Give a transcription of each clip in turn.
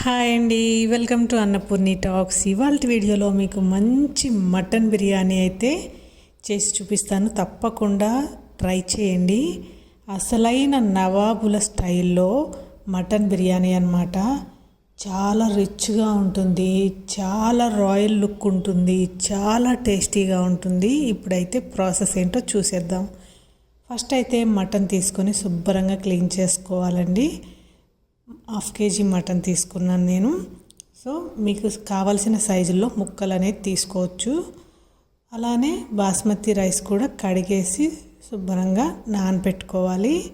Hi అండి welcome to Annapurni talks ఇవాళ వీడియోలో మీకు మంచి మటన్ బిర్యానీ అయితే చేసి చూపిస్తాను. తప్పకుండా ట్రై చేయండి. అసలైన నవాబుల స్టైల్లో మటన్ బిర్యానీ అన్నమాట. చాలా రిచ్గా ఉంటుంది చాలా రాయల్ లుక్ ఉంటుంది చాలా టేస్టీగా ఉంటుంది. ఇప్పుడైతే ప్రాసెస్ ఏంటో చూసేద్దాం. ఫస్ట్ అయితే మటన్ తీసుకొని శుభ్రంగా క్లీన్ చేసుకోవాలండి. హాఫ్ కేజీ మటన్ తీసుకున్నాను నేను. సో మీకు కావలసిన సైజుల్లో ముక్కలు అనేది తీసుకోవచ్చు. అలానే బాస్మతి రైస్ కూడా కడిగేసి శుభ్రంగా నానబెట్టుకోవాలి.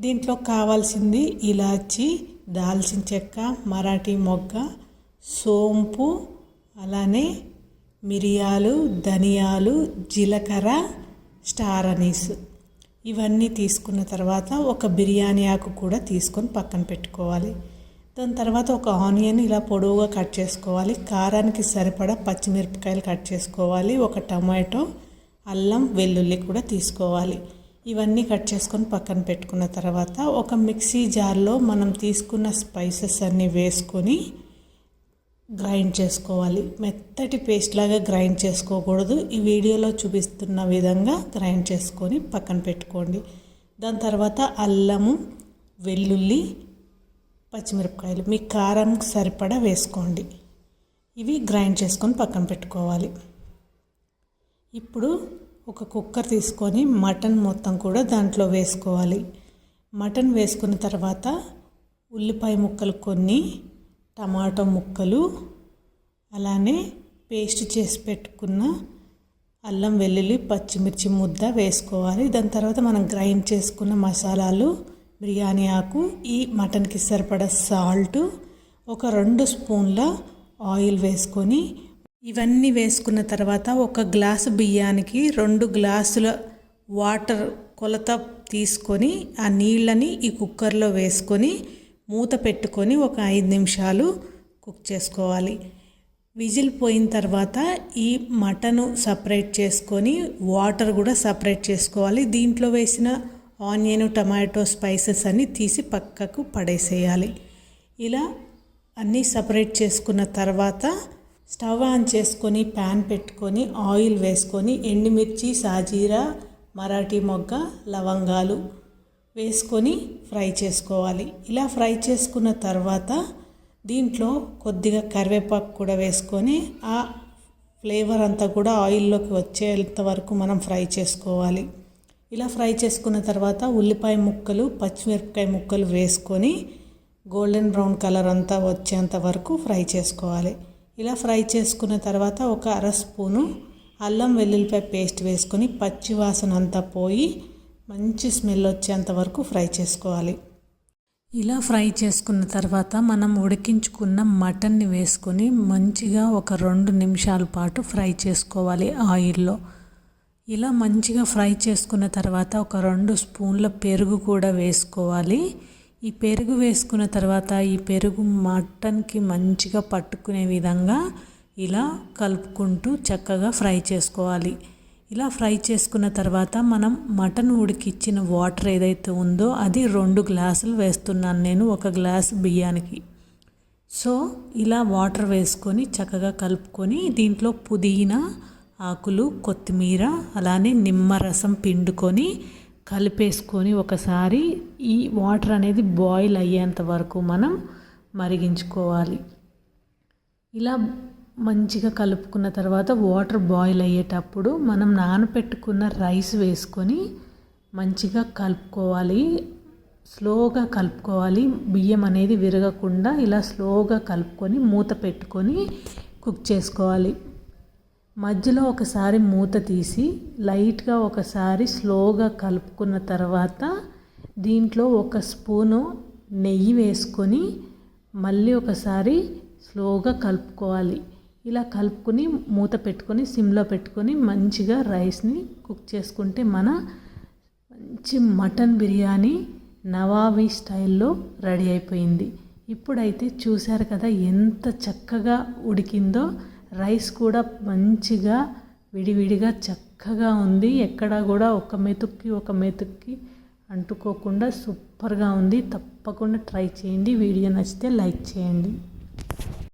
దీంట్లో కావాల్సింది ఇలాచి దాల్చిన చెక్క మరాఠీ మొగ్గ సోంపు అలానే మిరియాలు ధనియాలు జీలకర్ర స్టార్ అనీస్. ఇవన్నీ తీసుకున్న తర్వాత ఒక బిర్యానీ ఆకు కూడా తీసుకొని పక్కన పెట్టుకోవాలి. దాని తర్వాత ఒక ఆనియన్ ఇలా పొడవుగా కట్ చేసుకోవాలి. కారానికి సరిపడా పచ్చిమిరపకాయలు కట్ చేసుకోవాలి. ఒక టమాటో అల్లం వెల్లుల్లి కూడా తీసుకోవాలి. ఇవన్నీ కట్ చేసుకొని పక్కన పెట్టుకున్న తర్వాత ఒక మిక్సీ జార్లో మనం తీసుకున్న స్పైసెస్ అన్నీ వేసుకొని గ్రైండ్ చేసుకోవాలి. మెత్తటి పేస్ట్ లాగా గ్రైండ్ చేసుకోకూడదు. ఈ వీడియోలో చూపిస్తున్న విధంగా గ్రైండ్ చేసుకొని పక్కన పెట్టుకోండి. దాని తర్వాత అల్లము వెల్లుల్లి పచ్చిమిరపకాయలు మీ కారం సరిపడా వేసుకోండి. ఇవి గ్రైండ్ చేసుకొని పక్కన పెట్టుకోవాలి. ఇప్పుడు ఒక కుక్కర్ తీసుకొని మటన్ మొత్తం కూడా దాంట్లో వేసుకోవాలి. మటన్ వేసుకున్న తర్వాత ఉల్లిపాయ ముక్కలు కొన్ని టమాటో ముక్కలు అలానే పేస్ట్ చేసి పెట్టుకున్న అల్లం వెల్లుల్లి పచ్చిమిర్చి ముద్ద వేసుకోవాలి. దాని తర్వాత మనం గ్రైండ్ చేసుకున్న మసాలాలు బిర్యానీ ఆకు ఈ మటన్కి సరిపడా సాల్ట్ ఒక రెండు స్పూన్ల ఆయిల్ వేసుకొని ఇవన్నీ వేసుకున్న తర్వాత ఒక గ్లాసు బియ్యానికి రెండు గ్లాసుల వాటర్ కొలత తీసుకొని ఆ నీళ్ళని ఈ కుక్కర్లో వేసుకొని మూత పెట్టుకొని ఒక ఐదు నిమిషాలు కుక్ చేసుకోవాలి. విజిల్ పోయిన తర్వాత ఈ మటను సపరేట్ చేసుకొని వాటర్ కూడా సపరేట్ చేసుకోవాలి. దీంట్లో వేసిన ఆనియన్ టమాటో స్పైసెస్ అన్నీ తీసి పక్కకు పడేసేయాలి. ఇలా అన్నీ సపరేట్ చేసుకున్న తర్వాత స్టవ్ ఆన్ చేసుకొని ప్యాన్ పెట్టుకొని ఆయిల్ వేసుకొని ఎండుమిర్చి సాజీరా మరాఠీ మొగ్గ లవంగాలు వేసుకొని ఫ్రై చేసుకోవాలి. ఇలా ఫ్రై చేసుకున్న తర్వాత దీంట్లో కొద్దిగా కరివేపాకు కూడా వేసుకొని ఆ ఫ్లేవర్ అంతా కూడా ఆయిల్లోకి వచ్చేంత వరకు మనం ఫ్రై చేసుకోవాలి. ఇలా ఫ్రై చేసుకున్న తర్వాత ఉల్లిపాయ ముక్కలు పచ్చిమిరపకాయ ముక్కలు వేసుకొని గోల్డెన్ బ్రౌన్ కలర్ అంతా వచ్చేంత వరకు ఫ్రై చేసుకోవాలి. ఇలా ఫ్రై చేసుకున్న తర్వాత ఒక అర స్పూను అల్లం వెల్లుల్లిపాయ పేస్ట్ వేసుకొని పచ్చి వాసన అంతా పోయి మంచి స్మెల్ వచ్చేంత వరకు ఫ్రై చేసుకోవాలి. ఇలా ఫ్రై చేసుకున్న తర్వాత మనం ఉడికించుకున్న మటన్ని వేసుకొని మంచిగా ఒక రెండు నిమిషాల పాటు ఫ్రై చేసుకోవాలి ఆయిల్లో. ఇలా మంచిగా ఫ్రై చేసుకున్న తర్వాత ఒక రెండు స్పూన్ల పెరుగు కూడా వేసుకోవాలి. ఈ పెరుగు వేసుకున్న తర్వాత ఈ పెరుగు మటన్కి మంచిగా పట్టుకునే విధంగా ఇలా కలుపుకుంటూ చక్కగా ఫ్రై చేసుకోవాలి. ఇలా ఫ్రై చేసుకున్న తర్వాత మనం మటన్ ఉడికిచ్చిన వాటర్ ఏదైతే ఉందో అది రెండు గ్లాసులు వేస్తున్నాను నేను ఒక గ్లాస్ బియ్యానికి. సో ఇలా వాటర్ వేసుకొని చక్కగా కలుపుకొని దీంట్లో పుదీనా ఆకులు కొత్తిమీర అలానే నిమ్మరసం పిండుకొని కలిపేసుకొని ఒకసారి ఈ వాటర్ అనేది బాయిల్ అయ్యేంత వరకు మనం మరిగించుకోవాలి. ఇలా మంచిగా కలుపుకున్న తర్వాత వాటర్ బాయిల్ అయ్యేటప్పుడు మనం నానపెట్టుకున్న రైస్ వేసుకొని మంచిగా కలుపుకోవాలి. స్లోగా కలుపుకోవాలి. బియ్యం అనేది విరగకుండా ఇలా స్లోగా కలుపుకొని మూత పెట్టుకొని కుక్ చేసుకోవాలి. మధ్యలో ఒకసారి మూత తీసి లైట్గా ఒకసారి స్లోగా కలుపుకున్న తర్వాత దీంట్లో ఒక స్పూను నెయ్యి వేసుకొని మళ్ళీ ఒకసారి స్లోగా కలుపుకోవాలి. ఇలా కలుపుకొని మూత పెట్టుకొని సిమ్లో పెట్టుకొని మంచిగా రైస్ని కుక్ చేసుకుంటే మన మంచి మటన్ బిర్యానీ నవాబీ స్టైల్లో రెడీ అయిపోయింది. ఇప్పుడైతే చూశారు కదా ఎంత చక్కగా ఉడికిందో. రైస్ కూడా మంచిగా విడివిడిగా చక్కగా ఉంది. ఎక్కడ కూడా ఒక మెతుక్కి ఒక మెతుక్కి అంటుకోకుండా సూపర్గా ఉంది. తప్పకుండా ట్రై చేయండి. వీడియో నచ్చితే లైక్ చేయండి.